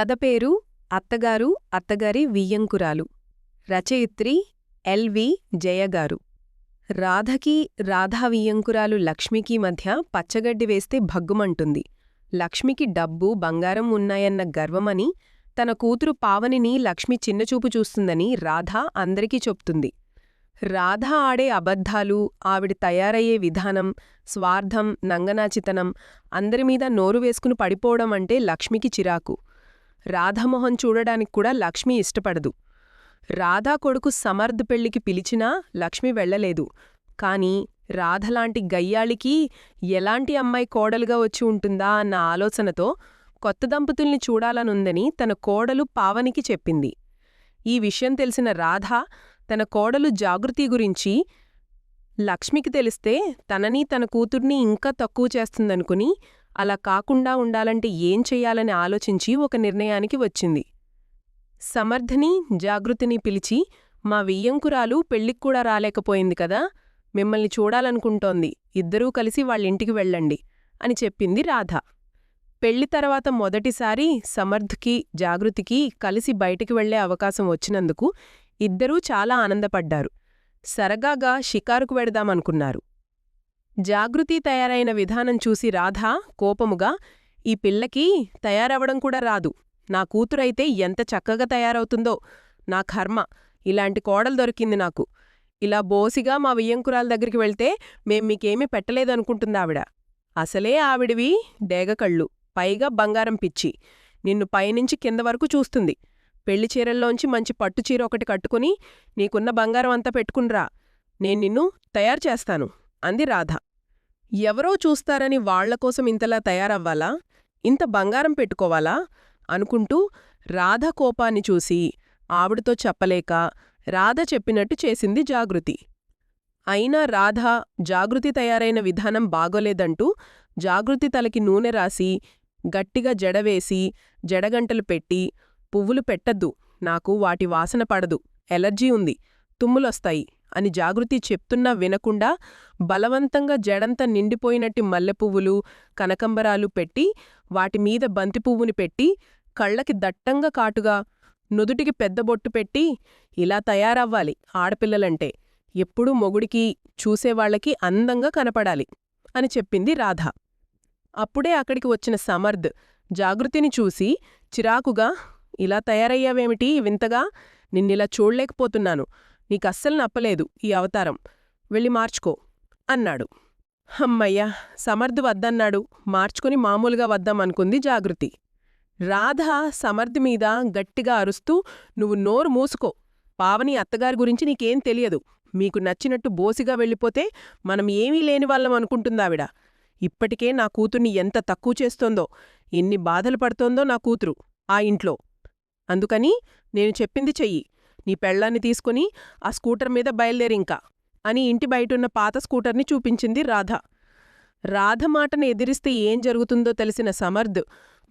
కథ పేరు అత్తగారు అత్తగారి వియ్యంకురాలు. రచయిత్రి ఎల్వి జయగారు. రాధకి రాధా వియ్యంకురాలు లక్ష్మికి మధ్య పచ్చగడ్డి వేస్తే భగ్గుమంటుంది. లక్ష్మికి డబ్బు బంగారం ఉన్నాయన్న గర్వమని తన కూతురు పావనిని లక్ష్మి చిన్నచూపు చూస్తుందని రాధ అందరికీ చెప్తుంది. రాధ ఆడే అబద్ధాలు ఆవిడ తయారయ్యే విధానం స్వార్థం నంగనాచితనం అందరిమీద నోరు వేసుకుని పడిపోవడం అంటే లక్ష్మికి చిరాకు. రాధామోహన్ చూడడానికి కూడా లక్ష్మి ఇష్టపడదు. రాధా కొడుకు సమర్థ్ పెళ్ళికి పిలిచినా లక్ష్మి వెళ్ళలేదు కాని రాధలాంటి గయ్యాళికి ఎలాంటి అమ్మాయి కోడలుగా వచ్చి ఉంటుందా అన్న ఆలోచనతో కొత్త దంపతుల్ని చూడాలనుందని తన కోడలు పావనికి చెప్పింది. ఈ విషయం తెలిసిన రాధ తన కోడలు జాగృతి గురించి లక్ష్మికి తెలిస్తే తనని తన కూతుర్ని ఇంకా తక్కువ చేస్తుందనుకుని అలా కాకుండా ఉండాలంటే ఏం చెయ్యాలని ఆలోచించి ఒక నిర్ణయానికి వచ్చింది. సమర్థని జాగృతిని పిలిచి మా వెయ్యంకురాలు పెళ్ళిక్కూడా రాలేకపోయింది కదా మిమ్మల్ని చూడాలనుకుంటోంది ఇద్దరూ కలిసి వాళ్ళింటికి వెళ్ళండి అని చెప్పింది రాధ. పెళ్ళి తర్వాత మొదటిసారి సమర్థ్కి జాగృతికి కలిసి బయటికి వెళ్ళే అవకాశం వచ్చినందుకు ఇద్దరూ చాలా ఆనందపడ్డారు. సరగాగా షికారుకు వెడదామనుకున్నారు. జాగృతి తయారైన విధానం చూసి రాధ కోపముగా ఈ పిల్లకి తయారవడం కూడా రాదు. నా కూతురైతే ఎంత చక్కగా తయారవుతుందో. నా కర్మ. ఇలాంటి కోడలు దొరికింది నాకు. ఇలా బోసిగా మా వియ్యంకురాల దగ్గరికి వెళ్తే మేం మీకేమీ పెట్టలేదనుకుంటుందావిడ అసలే ఆవిడివి డేగకళ్ళు. పైగా బంగారం పిచ్చి. నిన్ను పైనుంచి కింద వరకు చూస్తుంది. పెళ్ళి చీరల్లోంచి మంచి పట్టుచీర ఒకటి కట్టుకుని నీకున్న బంగారం అంతా పెట్టుకునిరా నేను నిన్ను తయారు చేస్తాను. అంది రాధ. ఎవరో చూస్తారని వాళ్ళకోసం ఇంతలా తయారవ్వాలా? ఇంత బంగారం పెట్టుకోవాలా? అనుకుంటూ రాధ కోపాన్ని చూసి ఆవిడతో చెప్పలేక రాధ చెప్పినట్టు చేసింది జాగృతి. అయినా రాధ జాగృతి తయారైన విధానం బాగోలేదంటూ జాగృతి తలకి నూనె రాసి గట్టిగా జడవేసి జడగంటలు పెట్టి పువ్వులు పెట్టద్దు నాకు వాటి వాసన పడదు ఎలర్జీ ఉంది. తుమ్ములొస్తాయి. అని జాగృతి చెప్తున్నా వినకుండా బలవంతంగా జడంతా నిండిపోయినట్టి మల్లెపువ్వులు కనకంబరాలు పెట్టి వాటిమీద బంతిపువ్వుని పెట్టి కళ్ళకి దట్టంగా కాటుగా నుదుటికి పెద్ద బొట్టు పెట్టి ఇలా తయారవ్వాలి ఆడపిల్లలంటే. ఎప్పుడూ మొగుడికి చూసేవాళ్ళకి అందంగా కనపడాలి అని చెప్పింది రాధ. అప్పుడే అక్కడికి వచ్చిన సమర్థ్ జాగృతిని చూసి చిరాకుగా ఇలా తయారయ్యావేమిటి? వింతగా? నిన్నిలా చూడలేకపోతున్నాను. నీకస్సలు నప్పలేదు ఈ అవతారం. వెళ్ళి మార్చుకో అన్నాడు. హమ్మయ్యా సమర్థ్ వద్దన్నాడు. మార్చుకుని మామూలుగా వద్దామనుకుంది జాగృతి. రాధ సమర్థ్ మీద గట్టిగా అరుస్తూ నువ్వు నోరు మూసుకో. పావని అత్తగారి గురించి నీకేం తెలియదు. మీకు నచ్చినట్టు బోసిగా వెళ్ళిపోతే మనం ఏమీ లేని వాళ్ళం అనుకుంటుందావిడ. ఇప్పటికే నా కూతుర్ని ఎంత తక్కువ చేస్తోందో ఎన్ని బాధలు పడుతోందో నా కూతురు ఆ ఇంట్లో. అందుకని నేను చెప్పింది చెయ్యి. నీ పెళ్ళాన్ని తీసుకుని ఆ స్కూటర్ మీద బయలుదేరింకా అని ఇంటి బయటున్న పాత స్కూటర్ని చూపించింది రాధ. రాధ మాటను ఎదిరిస్తే ఏం జరుగుతుందో తెలిసిన సమర్థ్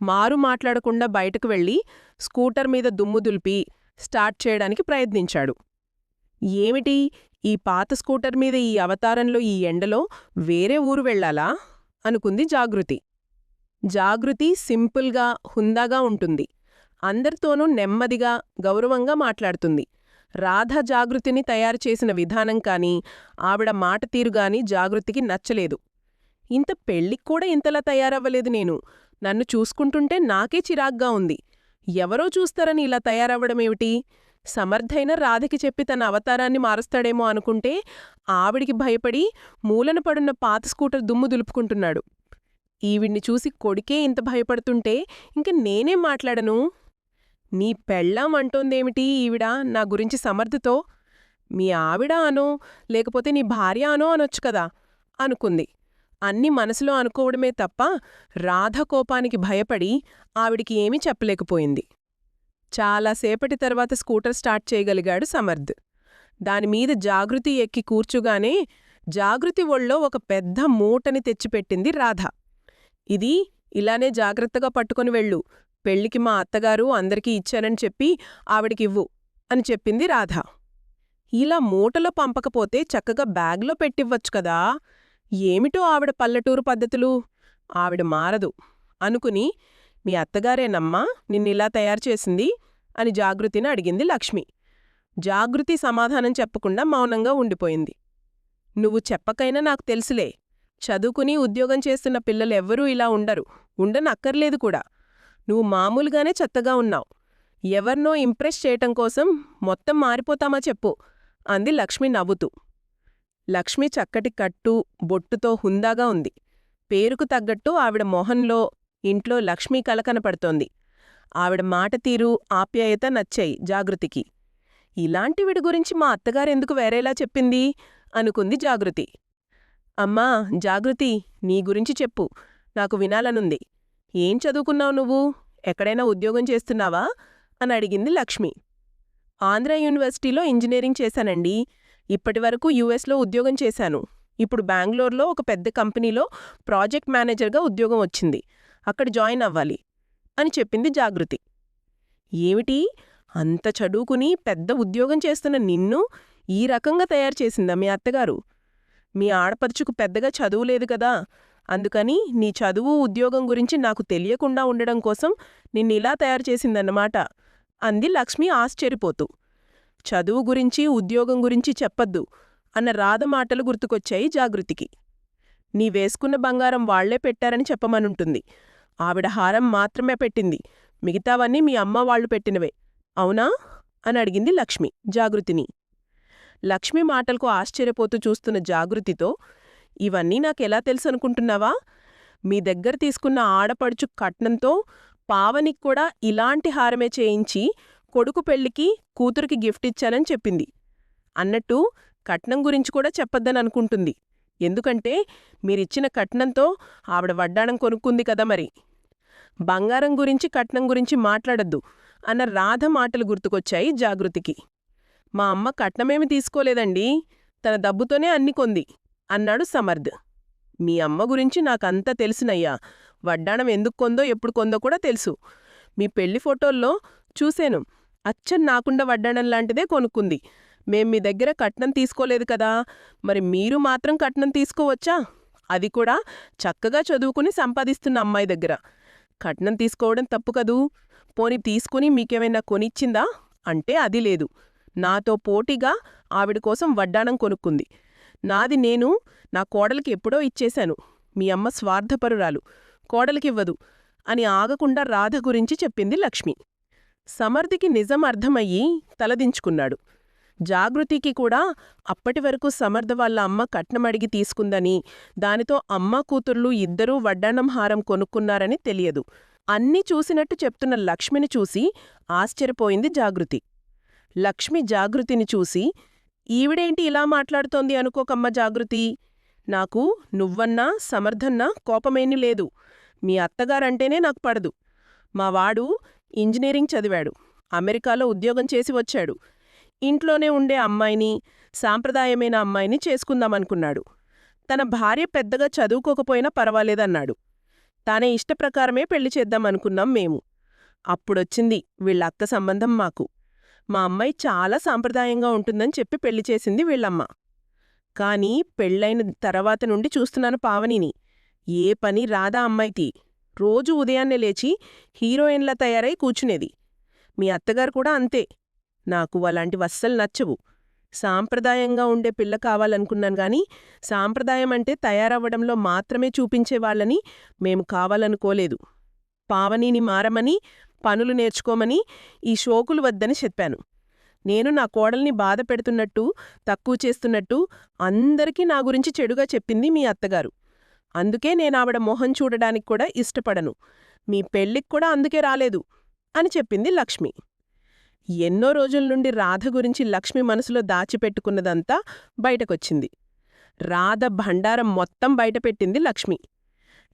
మారు మాట్లాడకుండా బయటకు వెళ్ళి స్కూటర్ మీద దుమ్ము దులిపి స్టార్ట్ చేయడానికి ప్రయత్నించాడు. ఏమిటి? ఈ పాత స్కూటర్ మీద ఈ అవతారంలో ఈ ఎండలో వేరే ఊరు వెళ్ళాలా అనుకుంది జాగృతి. జాగృతి సింపుల్గా హుందాగా ఉంటుంది. అందరితోనూ నెమ్మదిగా గౌరవంగా మాట్లాడుతుంది. రాధ జాగృతిని తయారు చేసిన విధానం కాని ఆవిడ మాట తీరుగాని జాగృతికి నచ్చలేదు. ఇంత పెళ్ళిక్కూడా ఇంతలా తయారవ్వలేదు నేను. నన్ను చూసుకుంటుంటే నాకే చిరాగ్గా ఉంది. ఎవరో చూస్తారని ఇలా తయారవ్వడమేమిటి సమర్థైన రాధకి చెప్పి తన అవతారాన్ని మారుస్తాడేమో అనుకుంటే ఆవిడికి భయపడి మూలన పడున్న పాత స్కూటర్ దుమ్ము దులుపుకుంటున్నాడు. ఈవిడ్ని చూసి కొడికే ఇంత భయపడుతుంటే ఇంక నేనేం మాట్లాడను? నీ పెళ్ళాం అంటోందేమిటి ఈవిడ? నా గురించి సమర్థతో? మీ ఆవిడ అనో లేకపోతే నీ భార్య అనో అనొచ్చు కదా? అనుకుంది. అన్ని మనసులో అనుకోవడమే తప్ప రాధ కోపానికి భయపడి ఆవిడికి ఏమీ చెప్పలేకపోయింది. చాలాసేపటి తర్వాత స్కూటర్ స్టార్ట్ చేయగలిగాడు సమర్థ్. దానిమీద జాగృతి ఎక్కి కూర్చుగానే జాగృతి ఒళ్ళో ఒక పెద్ద మూటని తెచ్చిపెట్టింది రాధ. ఇది ఇలానే జాగ్రత్తగా పట్టుకొని వెళ్ళు. పెళ్ళికి మా అత్తగారు అందరికీ ఇచ్చానని చెప్పి ఆవిడికివ్వు అని చెప్పింది రాధ. ఇలా మూటలో పంపకపోతే చక్కగా బ్యాగ్లో పెట్టివ్వచ్చు కదా. ఏమిటో ఆవిడ పల్లెటూరు పద్ధతులు? ఆవిడ మారదు. అనుకుని మీ అత్తగారేనమ్మా నిన్నిలా తయారు చేసింది అని జాగృతిని అడిగింది లక్ష్మి. జాగృతి సమాధానం చెప్పకుండా మౌనంగా ఉండిపోయింది. నువ్వు చెప్పకైనా నాకు తెలుసులే. చదువుకుని ఉద్యోగం చేస్తున్న పిల్లలెవ్వరూ ఇలా ఉండరు. ఉండనక్కర్లేదు కూడా. నువ్వు మామూలుగానే చెత్తగా ఉన్నావు. ఎవర్నో ఇంప్రెస్ చేయటం కోసం మొత్తం మారిపోతామా చెప్పు. అంది లక్ష్మి నవ్వుతూ. లక్ష్మి చక్కటి కట్టు బొట్టుతో హుందాగా ఉంది. పేరుకు తగ్గట్టు ఆవిడ మొహంలో ఇంట్లో లక్ష్మీ కలకనపడుతోంది ఆవిడ మాట తీరు ఆప్యాయత నచ్చాయి జాగృతికి. ఇలాంటివిడి గురించి మా అత్తగారెందుకు వేరేలా చెప్పింది? అనుకుంది జాగృతి. అమ్మా జాగృతి నీ గురించి చెప్పు. నాకు వినాలనుంది. ఏం చదువుకున్నావు నువ్వు? ఎక్కడైనా ఉద్యోగం చేస్తున్నావా? అని అడిగింది లక్ష్మి. ఆంధ్ర యూనివర్సిటీలో ఇంజనీరింగ్ చేశానండి. ఇప్పటివరకు యుఎస్లో ఉద్యోగం చేశాను. ఇప్పుడు బెంగళూరులో ఒక పెద్ద కంపెనీలో ప్రాజెక్ట్ మేనేజర్గా ఉద్యోగం వచ్చింది. అక్కడ జాయిన్ అవ్వాలి అని చెప్పింది జాగృతి. ఏమిటి? అంత చదువుకుని పెద్ద ఉద్యోగం చేస్తున్న నిన్ను ఈ రకంగా తయారు చేసిందా మీ అత్తగారు? మీ ఆడపడుచుకు పెద్దగా చదువులేదు కదా. అందుకని నీ చదువు ఉద్యోగం గురించి నాకు తెలియకుండా ఉండడం కోసం నిన్నిలా తయారు చేసిందన్నమాట. అంది లక్ష్మి ఆశ్చర్యపోతూ. చదువు గురించి ఉద్యోగం గురించి చెప్పద్దు అన్న రాధ మాటలు గుర్తుకొచ్చాయి జాగృతికి. నీ వేసుకున్న బంగారం వాళ్ళే పెట్టారని చెప్పమనుంటుంది. ఆవిడ హారం మాత్రమే పెట్టింది. మిగతావన్నీ మీ అమ్మ వాళ్ళు పెట్టినవే. అవునా? అని అడిగింది లక్ష్మి జాగృతిని. లక్ష్మి మాటలకు ఆశ్చర్యపోతూ చూస్తున్న జాగృతితో ఇవన్నీ నాకెలా తెలుసనుకుంటున్నావా? మీ దగ్గర తీసుకున్న ఆడపడుచు కట్నంతో పావనికి కూడా ఇలాంటి హారమే చేయించి కొడుకు పెళ్ళికి కూతురికి గిఫ్ట్ ఇచ్చానని చెప్పింది. అన్నట్టు కట్నం గురించి కూడా చెప్పొద్దని అనుకుంటుంది ఎందుకంటే మీరిచ్చిన కట్నంతో ఆవిడ వడ్డాణం కొనుక్కుంది కదా మరి. బంగారం గురించి కట్నం గురించి మాట్లాడద్దు అన్న రాధ మాటలు గుర్తుకొచ్చాయి జాగృతికి. మా అమ్మ కట్నమేమి తీసుకోలేదండి. తన డబ్బుతోనే అన్ని కొంది. అన్నాడు సమర్థ్. మీ అమ్మ గురించి నాకంతా తెలుసునయ్యా. వడ్డాణం ఎందుకు కొందో ఎప్పుడు కొందో కూడా తెలుసు. మీ పెళ్ళి ఫోటోల్లో చూశాను. అచ్చన్ నాకుండా వడ్డాణం లాంటిదే కొనుక్కుంది. మేం మీ దగ్గర కట్నం తీసుకోలేదు కదా. మరి మీరు మాత్రం కట్నం తీసుకోవచ్చా? అది కూడా చక్కగా చదువుకుని సంపాదిస్తున్న అమ్మాయి దగ్గర. కట్నం తీసుకోవడం తప్పు కదూ? పోని తీసుకుని మీకేమైనా కొనిచ్చిందా? అంటే అది లేదు. నాతో పోటీగా ఆవిడ కోసం వడ్డాణం కొనుక్కుంది. నాది నేను నా కోడలికి ఎప్పుడో ఇచ్చేశాను. మీ అమ్మ స్వార్థపరురాలు. కోడలికివ్వదు. అని ఆగకుండా రాధ గురించి చెప్పింది లక్ష్మి. సమర్థికి నిజం అర్థమయ్యి తలదించుకున్నాడు. జాగృతికి కూడా అప్పటివరకు సమర్థ వాళ్ళ అమ్మ కట్నమడిగి తీసుకుందని దానితో అమ్మ కూతుర్లు ఇద్దరూ వడ్డాణం హారం కొనుక్కున్నారని తెలియదు. అన్నీ చూసినట్టు చెప్తున్న లక్ష్మిని చూసి ఆశ్చర్యపోయింది జాగృతి. లక్ష్మి జాగృతిని చూసి ఈవిడేంటి ఇలా మాట్లాడుతోంది అనుకోకమ్మ జాగృతి. నాకు నువ్వన్నా సమర్థన్నా కోపమేని లేదు. మీ అత్తగారంటేనే నాకు పడదు. మా వాడు ఇంజనీరింగ్ చదివాడు. అమెరికాలో ఉద్యోగం చేసి వచ్చాడు. ఇంట్లోనే ఉండే అమ్మాయిని సాంప్రదాయమైన అమ్మాయిని చేసుకుందామనుకున్నాడు. తన భార్య పెద్దగా చదువుకోకపోయినా పర్వాలేదన్నాడు. తానే ఇష్టప్రకారమే పెళ్ళి చేద్దామనుకున్నాం మేము. అప్పుడొచ్చింది వీళ్ళక్క సంబంధం మాకు. మా అమ్మాయి చాలా సాంప్రదాయంగా ఉంటుందని చెప్పి పెళ్ళి చేసింది వీళ్ళమ్మ. కాని పెళ్ళైన తర్వాత నుండి చూస్తున్నాను పావనిని. ఏ పని రాదా అమ్మాయికి. రోజు ఉదయాన్నే లేచి హీరోయిన్లా తయారై కూర్చునేది. మీ అత్తగారు కూడా అంతే. నాకు అలాంటి వస్సలు నచ్చవు. సాంప్రదాయంగా ఉండే పిల్ల కావాలనుకున్నాను గాని సాంప్రదాయం అంటే తయారవ్వడంలో మాత్రమే చూపించేవాళ్ళని మేము కావాలనుకోలేదు. పావనీని మారమని పనులు నేర్చుకోమని ఈ షోకులు వద్దని చెప్పాను. నేను నా కోడల్ని బాధ పెడుతున్నట్టు తక్కువ చేస్తున్నట్టు అందరికీ నా గురించి చెడుగా చెప్పింది మీ అత్తగారు. అందుకే నేనావిడ మొహం చూడడానికి కూడా ఇష్టపడను. మీ పెళ్ళికి కూడా అందుకే రాలేదు అని చెప్పింది లక్ష్మి. ఎన్నో రోజుల నుండి రాధ గురించి లక్ష్మి మనసులో దాచిపెట్టుకున్నదంతా బయటకొచ్చింది. రాధ భండారం మొత్తం బయటపెట్టింది లక్ష్మి.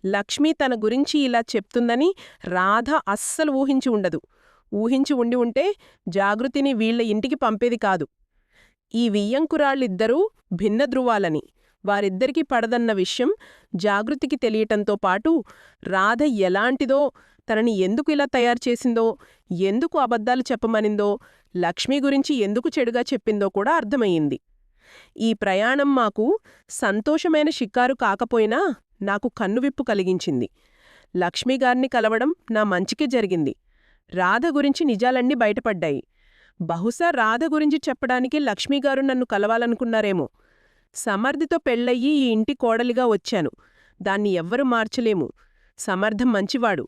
లక్ష్మి తన గురించి ఇలా చెప్తుందని రాధ అస్సలు ఊహించి ఉండదు. ఊహించి ఉండి ఉంటే జాగృతిని వీళ్ళ ఇంటికి పంపేది కాదు. ఈ వియ్యంకురాళ్ళిద్దరూ భిన్న ధృవాలని. వారిద్దరికీ పడదన్న విషయం జాగృతికి తెలియటంతో పాటు రాధ ఎలాంటిదో తనని ఎందుకు ఇలా తయారు చేసిందో ఎందుకు అబద్ధాలు చెప్పమనిందో లక్ష్మి గురించి ఎందుకు చెడుగా చెప్పిందో కూడా అర్థమయ్యింది. ఈ ప్రయాణం మాకు సంతోషమైన షికారు కాకపోయినా నాకు కన్నువిప్పు కలిగించింది. లక్ష్మీగారిని కలవడం నా మంచికే జరిగింది. రాధ గురించి నిజాలన్నీ బయటపడ్డాయి. బహుశా రాధ గురించి చెప్పడానికి లక్ష్మీగారు నన్ను కలవాలనుకున్నారేమో. సమర్థితో పెళ్ళయ్యి ఈ ఇంటి కోడలిగా వచ్చాను. దాన్ని ఎవ్వరూ మార్చలేము. సమర్థం మంచివాడు.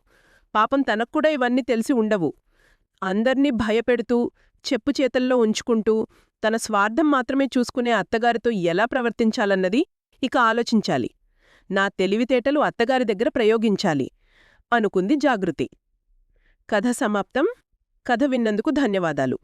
పాపం తనక్కూడా ఇవన్నీ తెలిసి ఉండవు. అందర్నీ భయపెడుతూ చెప్పు చేతల్లో ఉంచుకుంటూ తన స్వార్థం మాత్రమే చూసుకునే అత్తగారితో ఎలా ప్రవర్తించాలన్నది ఇక ఆలోచించాలి. నా తెలివితేటలు అత్తగారి దగ్గర ప్రయోగించాలి. అనుకుంది జాగృతి. కథ సమాప్తం. కథ విన్నందుకు ధన్యవాదాలు.